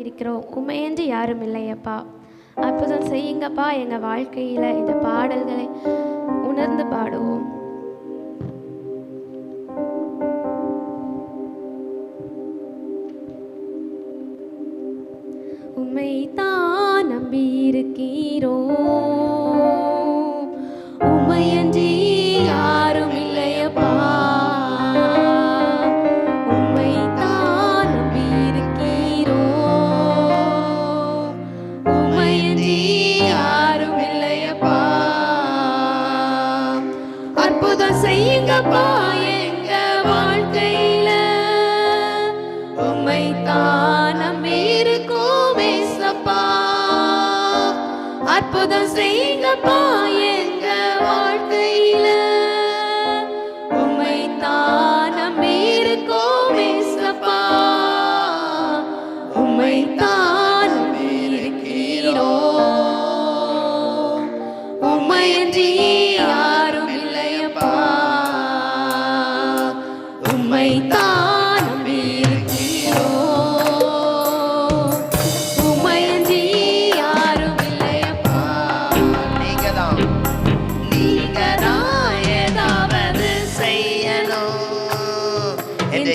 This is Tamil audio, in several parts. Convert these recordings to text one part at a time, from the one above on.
இருக்கிறோம். உமையன்று யாரும் இல்லையப்பா. அற்புதம் செய்யுங்கப்பா. எங்கள் வாழ்க்கையில் இந்த பாடல்களை உணர்ந்து பாடுவோம். உமை நம்பி இருக்கிறோம் உமையன்றி இல்லப்பா எங்க வாழ்க்கையில. உம்மை தான் நம்பி இருக்கோம் ஏசப்பா. அற்புதம் செய்யுங்கப்பா.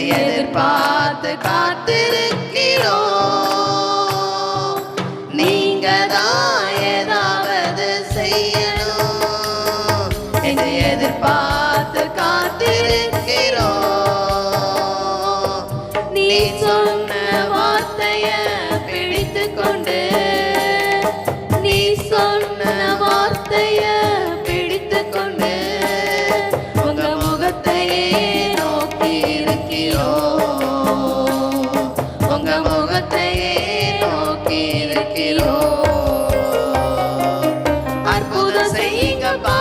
எதிர்பார்த்து காத்திருக்கிறோம். நீங்க தான் ஏதாவது செய்யணும். என்று எதிர்பார்த்து காத்திருக்கிறோம். நீ சொன்ன வார்த்தைய பிடித்து கொண்டு நீ சொன்ன 谁应该帮？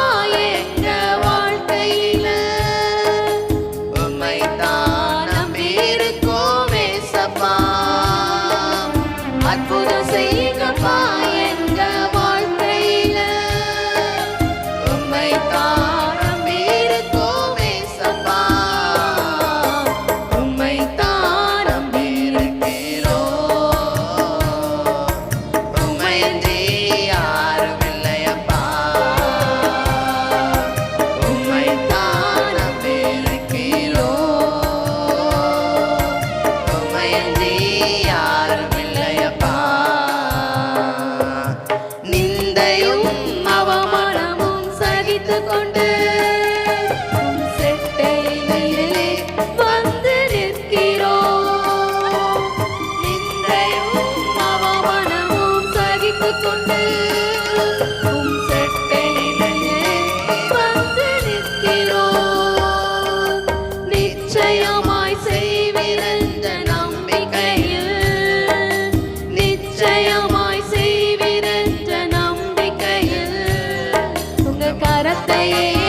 கரத்தையே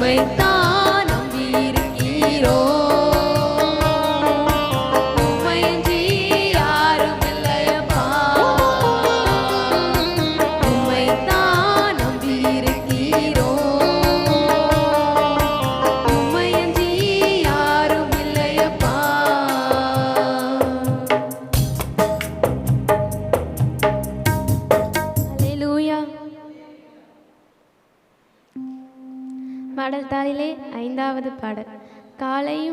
回到 பாடல் தாளிலே ஐந்தாவது பாடல். காலையும்